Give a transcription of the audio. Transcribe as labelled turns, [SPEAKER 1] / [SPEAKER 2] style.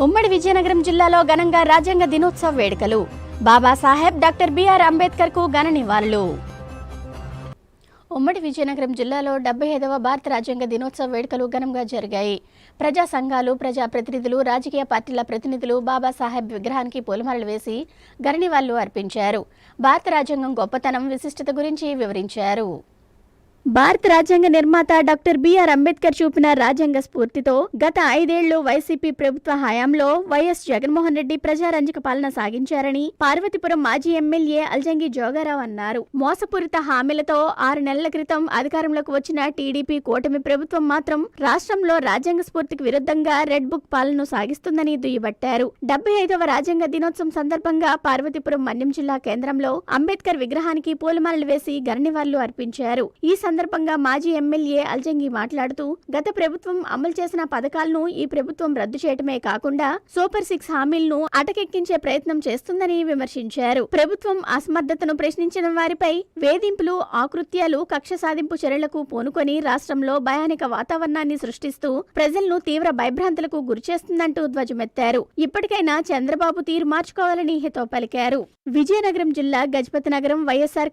[SPEAKER 1] ఉమ్మడి విజయనగరం జిల్లాలో ఘనంగా రాజ్యాంగ దినోత్సవ వేడుకలు. బాబాసాహెబ్ డాక్టర్ బిఆర్ అంబేద్కర్కు ఘన నివాళులు. ఉమ్మడి విజయనగరం జిల్లాలో డెబ్బై ఐదవ భారత రాజ్యాంగ దినోత్సవ వేడుకలు ఘనంగా జరిగాయి. ప్రజా సంఘాలు ప్రజా ప్రతినిధులు రాజకీయ పార్టీల ప్రతినిధులు బాబాసాహెబ్ విగ్రహానికి పూలమాలలు వేసి ఘన నివాళులు అర్పించారు. భారత రాజ్యాంగం గొప్పతనం విశిష్టత గురించి వివరించారు. భారత రాజ్యాంగ నిర్మాత డాక్టర్ బిఆర్ అంబేద్కర్ చూపిన రాజ్యాంగ స్ఫూర్తితో గత ఐదేళ్ళు వైసీపీ ప్రభుత్వ హయాంలో వైఎస్ జగన్మోహన్ రెడ్డి ప్రజారంజక పాలన సాగించారని పార్వతీపురం మాజీ ఎమ్మెల్యే అల్జంగి జోగారావు అన్నారు. మోసపూరిత హామీలతో ఆరు నెలల క్రితం అధికారంలోకి వచ్చిన టీడీపీ కూటమి ప్రభుత్వం మాత్రం రాష్ట్రంలో రాజ్యాంగ స్ఫూర్తికి విరుద్ధంగా రెడ్ బుక్ పాలన సాగిస్తుందని దుయ్యబట్టారు. డెబ్బై ఐదవ రాజ్యాంగ దినోత్సవం సందర్భంగా పార్వతీపురం మన్యం జిల్లా కేంద్రంలో అంబేద్కర్ విగ్రహానికి పూలమాలలు వేసి ఘననివాళులు అర్పించారు. ఈ సందర్భంగా మాజీ ఎమ్మెల్యే అల్జంగి మాట్లాడుతూ గత ప్రభుత్వం అమలు చేసిన పథకాలను ఈ ప్రభుత్వం రద్దు చేయటమే కాకుండా సూపర్ సిక్స్ హామీలను అటకెక్కించే ప్రయత్నం చేస్తుందని విమర్శించారు. ప్రభుత్వం అసమర్థతను ప్రశ్నించిన వారిపై వేధింపులు ఆకృత్యాలు కక్ష సాధింపు చర్యలకు పూనుకొని రాష్ట్రంలో భయానిక వాతావరణాన్ని సృష్టిస్తూ ప్రజలను తీవ్ర భయభ్రాంతులకు గురిచేస్తుందంటూ ధ్వజమెత్తారు. ఇప్పటికైనా చంద్రబాబు తీరు మార్చుకోవాలని హితో పలికారు. విజయనగరం జిల్లా గజపతి నగరం వైఎస్ఆర్